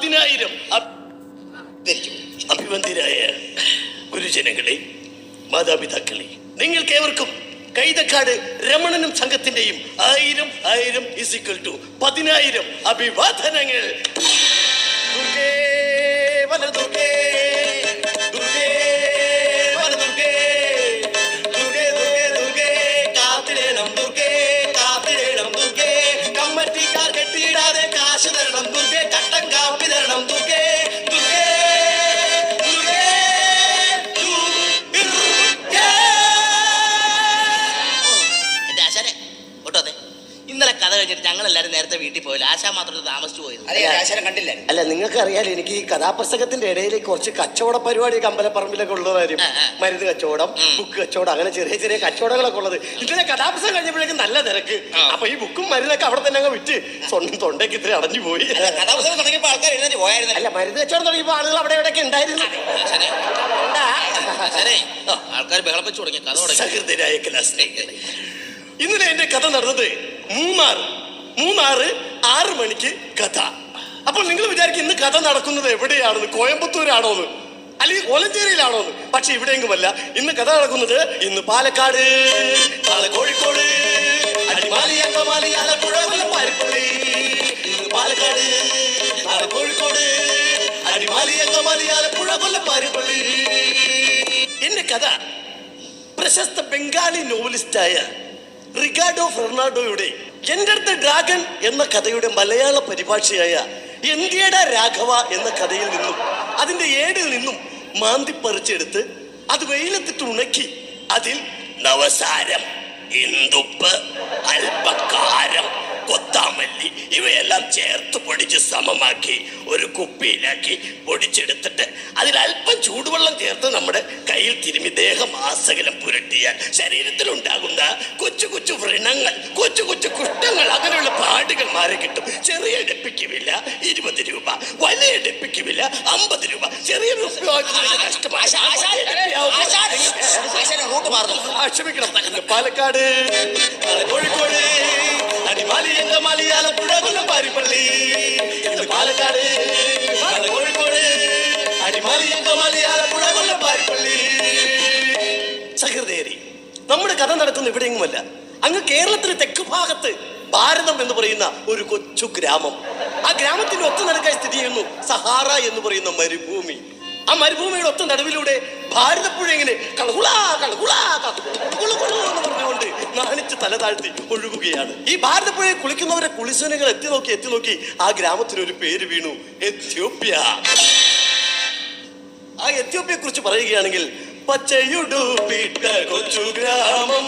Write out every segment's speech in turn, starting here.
പതിനായിരം അഭിവന്ദരായ ഗുരുജനങ്ങളെ മാതാപിതാക്കളെ നിങ്ങൾക്ക് ഏവർക്കും കൈതക്കാട് രമണനും സംഘത്തിന്റെയും ആയിരം ആയിരം ഇസിക്വൽ ടു പതിനായിരം അഭിവാദനങ്ങൾ. ദുർഗേ വനദുർഗേ ദുർഗേ കാശ് തരണം ദുർഗേ ഇന്നലെ കഥ കഴിഞ്ഞിട്ട് ഞങ്ങൾ എല്ലാരും നേരത്തെ വീട്ടിൽ പോയില്ല. ആശാ മാത്രം താമസിച്ചു പോയത് അതെ ആശാനം കണ്ടില്ല. അല്ല നിങ്ങൾക്ക് അറിയാലോ എനിക്ക് ഈ കഥാപ്രസംഗത്തിന്റെ ഇടയിൽ കുറച്ച് കച്ചവട പരിപാടി അമ്പലപ്പറമ്പിലൊക്കെ ഉള്ള കാര്യം. ആ, ആ. മരുന്ന് കച്ചവടം ബുക്ക് കച്ചവടം അങ്ങനെ ചെറിയ ചെറിയ കച്ചവടങ്ങളൊക്കെ ഉള്ളത്. ഇതിലെ കഥാപ്രസംഗം കഴിഞ്ഞപ്പോഴേക്കും നല്ല തിരക്ക്. അപ്പൊ ഈ ബുക്കും മരുന്നൊക്കെ അവിടെ തന്നെ അങ്ങ് വിറ്റ് സ്വന്തം തൊണ്ടയ്ക്ക് ഇത്തിരി അടഞ്ഞു പോയി. കഥാപുസ്തകം തുടങ്ങിയപ്പോ ആൾക്കാർ എഴുന്നേറ്റ് പോയായിരുന്നു അല്ല മരുന്ന് കച്ചവടം തുടങ്ങിയപ്പോ ആളുകൾ അവിടെ ഇവിടെയൊക്കെ ഉണ്ടായിരുന്നു. ആൾക്കാർ ബഹളം വെച്ച് തുടങ്ങി കഥ തുടങ്ങി. ഇന്നലെ എന്റെ കഥ നടന്നത് മൂന്നാർ. മൂന്നാറ് ആറ് മണിക്ക് കഥ. അപ്പോൾ നിങ്ങൾ വിചാരിക്കും ഇന്ന് കഥ നടക്കുന്നത് എവിടെയാണെന്ന്? കോയമ്പത്തൂരാണോ എന്ന് അല്ലെങ്കിൽ കോലഞ്ചേരിയിലാണോ എന്ന് പക്ഷെ അല്ല ഇന്ന് കഥ നടക്കുന്നത് ഇന്ന് പാലക്കാട് കോഴിക്കോട് ഇന്ന് പാലക്കാട് എന്റെ കഥ പ്രശസ്ത ബംഗാളി നോവലിസ്റ്റായ റിഗാർഡോ ഫെർണാഡോയുടെ എന്റർ ദ ഡ്രാഗൺ എന്ന കഥയുടെ മലയാള പരിഭാഷയായ ഇന്ത്യയുടെ രാഘവ എന്ന കഥയിൽ നിന്നും അതിന്റെ ഏടിൽ നിന്നും മാന്തിപ്പറിച്ചെടുത്ത് അത് വെയിലത്തിട്ട് ഉണക്കി അതിൽ നവസാരം ഇന്ദുപ്പ് അല്പക്കാരം കൊത്താമല്ലി ഇവയെല്ലാം ചേർത്ത് പൊടിച്ച് സമമാക്കി ഒരു കുപ്പിയിലാക്കി പൊടിച്ചെടുത്തിട്ട് അതിൽ അല്പം ചൂടുവെള്ളം ചേർത്ത് നമ്മുടെ കയ്യിൽ തിരുമി ആസകലം പുരട്ടിയാൽ ശരീരത്തിൽ ഉണ്ടാകുന്ന കൊച്ചു കൊച്ചു വ്രണങ്ങൾ കൊച്ചു കൊച്ചു കുഷ്ടങ്ങൾ അങ്ങനെയുള്ള പാടുകൾ മാറി കിട്ടും ചെറിയ ഡപ്പിക്കുമില്ല ഇരുപത് രൂപ വലിയ ഡപ്പിക്കുമില്ല അമ്പത് രൂപ ചെറിയ ക്ഷമിക്കണം പാലക്കാട് നാളെ നമ്മുടെ കഥ നടക്കുന്ന ഇവിടെയെങ്ങുമല്ല. അങ്ങ് കേരളത്തിന് തെക്ക് ഭാഗത്ത് ഭാരതം എന്ന് പറയുന്ന ഒരു കൊച്ചു ഗ്രാമം. ആ ഗ്രാമത്തിന്റെ ഒത്തു നടുക്കായി സ്ഥിതി ചെയ്യുന്നു സഹാറ എന്ന് പറയുന്ന മരുഭൂമി. ആ മരുഭൂമിയുടെ ഒത്ത നടുവിലൂടെ ഭാരതപ്പുഴ ഇങ്ങനെ പറഞ്ഞുകൊണ്ട് നാണിച്ച് തല താഴ്ത്തി ഒഴുകുകയാണ്. ഈ ഭാരതപ്പുഴയിൽ കുളിക്കുന്നവരെ കുളിസനകൾ എത്തി നോക്കി എത്തി നോക്കി ആ ഗ്രാമത്തിന് ഒരു പേര് വീണു. എത്യോപ്യ. ആ എത്യോപ്യയെ കുറിച്ച് പറയുകയാണെങ്കിൽ പച്ചയുടുപ്പിട്ട കൊച്ചു ഗ്രാമം.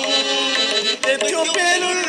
എത്യോപ്യയിലുള്ള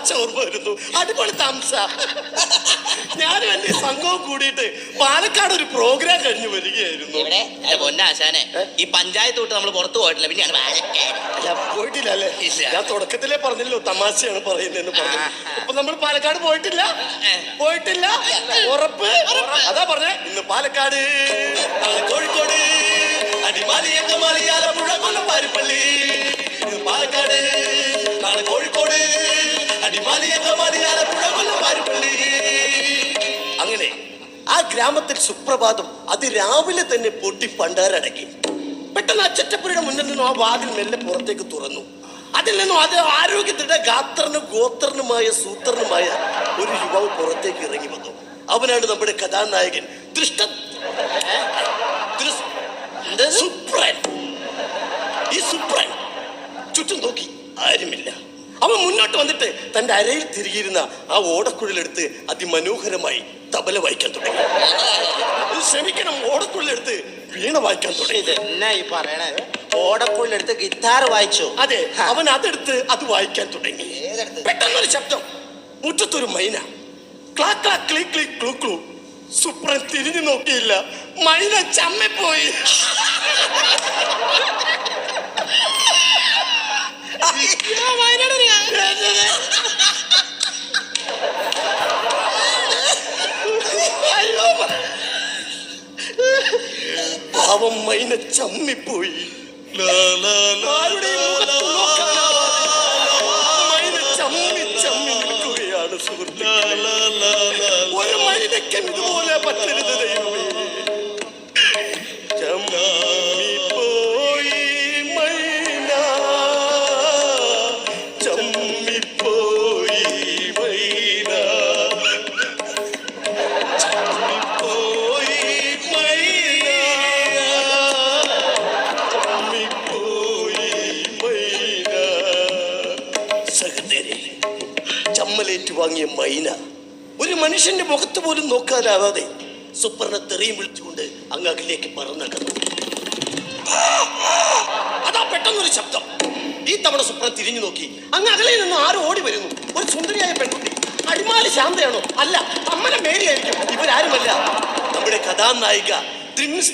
എനിക്കൊരു വരുന്നു. അടിപൊളി തംസ ഞാനും എന്റെ സംഘവും കൂടിയിട്ട് പാലക്കാട് ഒരു പ്രോഗ്രാം കഴിഞ്ഞു വരികയായിരുന്നു. ഇവിടെ എന്റെ പൊന്ന ആശാനെ ഈ പഞ്ചായത്ത് വിട്ട് നമ്മൾ പുറത്തു പോയിട്ടില്ല പിന്നെ പാലക്കാട് ഞാൻ പോയിട്ടില്ല അല്ലേ? ഇല്ല. ഞാൻ തുടക്കത്തിലേ പറഞ്ഞല്ലോ തമാശയാണ് പറയുന്നതെന്ന് പറഞ്ഞു. അപ്പൊ നമ്മൾ പാലക്കാട് പോയിട്ടില്ല? പോയിട്ടില്ല? ഉറപ്പ്? അതാ പറഞ്ഞേ ഇന്ന് പാലക്കാട് നാളെ കോഴിക്കോട് അടിമാലി അങ്കമാലി ആലപ്പുഴ കൊല്ലം പാരിപ്പള്ളി ഗ്രാമത്തിൽ സുപ്രഭാതം അത് രാവിലെ തന്നെ പൊട്ടി പണ്ടാരടക്കി. പെട്ടെന്ന് അച്ചറ്റപ്പുരയുടെ മുന്നിൽ നിന്നും ആ വാതിൽ മെല്ലെ പുറത്തേക്ക് തുറന്നു. അതിൽ നിന്നും അത് ആരോഗ്യത്തിന്റെ ഗാത്രനും ഗോത്രനുമായ സൂത്രനുമായ ഒരു യുവാവ് പുറത്തേക്ക് ഇറങ്ങി വന്നു. അവനാണ് നമ്മുടെ കഥാനായകൻ ദൃഷ്ട സുപ്രൻ. ഈ സുപ്രൻ. ചുറ്റും നോക്കി. ആരുമില്ല. അവൻ മുന്നോട്ട് വന്നിട്ട് തന്റെ അരയിൽ തിരികിയിരുന്ന ആ ഓടക്കുഴലെടുത്ത് അതിമനോഹരമായി തബല വായിക്കാൻ തുടങ്ങി. ക്ഷമിക്കണം ഓടക്കുള്ളെടുത്ത് വീണ വായിക്കാൻ തുടങ്ങി. ഇതെന്നാ ഈ പറയണേ? ഓടക്കുള്ളെടുത്ത് ഗിത്താർ വായിച്ചു. അതെ അവൻ അതെടുത്ത് അത് വായിക്കാൻ തുടങ്ങി? പെട്ടെന്നൊരു ശബ്ദം. മുറ്റത്തൊരു മൈന. ക്ലാ ക്ലാ ക്ലീ ക്ലീ ക്ലൂ ക്ലൂ. സുപ്രൻ തിരിഞ്ഞു നോക്കിയില്ല. മൈന ചമ്മിപ്പോയി. അയ്യോ. പാവം മൈന ചമ്മിപ്പോയി. മൈന ചമ്മി ചമ്മി നിൽക്കുകയാണ് സുഹൃത്തുക്കളെ. ഒരു മൈനയ്ക്കും ഇതുപോലെ പറ്റരുത്. ചമ്മലേറ്റ് വാങ്ങിയ മൈന. ഒരു മനുഷ്യന്റെ മുഖത്ത് പോലും നോക്കാനാവാതെ സുപ്രണ തെറിയും വിളിച്ചുകൊണ്ട് അങ്ങ് അകലേക്ക് പറന്നകന്നു. അതാ പെട്ടെന്നൊരു ശബ്ദം. ഈ തവണ സുപ്രൻ തിരിഞ്ഞു നോക്കി. അങ്ങ് അകലെ നിന്ന് ആരും ഓടി വരുന്നു. ഒരു സുന്ദരിയായ പെൺകുട്ടി. അടിമാലി ശാന്തയാണോ? അല്ല അമ്മന മേരിയായിരിക്കും ഇവരാരുമല്ല. നമ്മുടെ കഥാനായിക ത്രിമിസ്?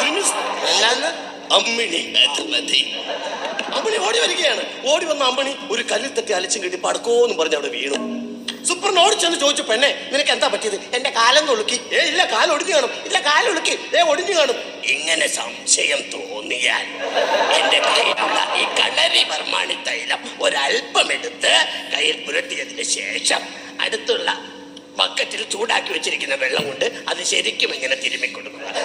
ത്രിമിസ് അമ്മിണി. അത് ഓടി വരികയാണ്. ഓടി വന്ന അമ്മണി ഒരു കല്ലിൽ തട്ടി അലച്ചും കെട്ടി പടക്കോന്നും പറഞ്ഞ് അവിടെ വീണു. സൂപ്പർ ഓടി ചെന്ന് ചോദിച്ചു പെണ്ണെ നിനക്ക് എന്താ പറ്റിയത്? എന്റെ കാലം ഒളുക്കി. ഏ ഇല്ല കാലം ഒടിഞ്ഞു കാണും. ഇല്ല കാലം ഒളുക്കി. ഏ ഒടിഞ്ഞു കാണും. ഇങ്ങനെ സംശയം തോന്നിയാൽ എന്റെ കയ്യിലുള്ള ഈ കളരി വർമാണി തൈലം ഒരല്പം എടുത്ത് കയ്യിൽ പുരട്ടിയതിന് ശേഷം അടുത്തുള്ള ബക്കറ്റിൽ ചൂടാക്കി വെച്ചിരിക്കുന്ന വെള്ളം കൊണ്ട് അത് ശരിക്കും ഇങ്ങനെ തിരുമ്മി കൊടുക്കുക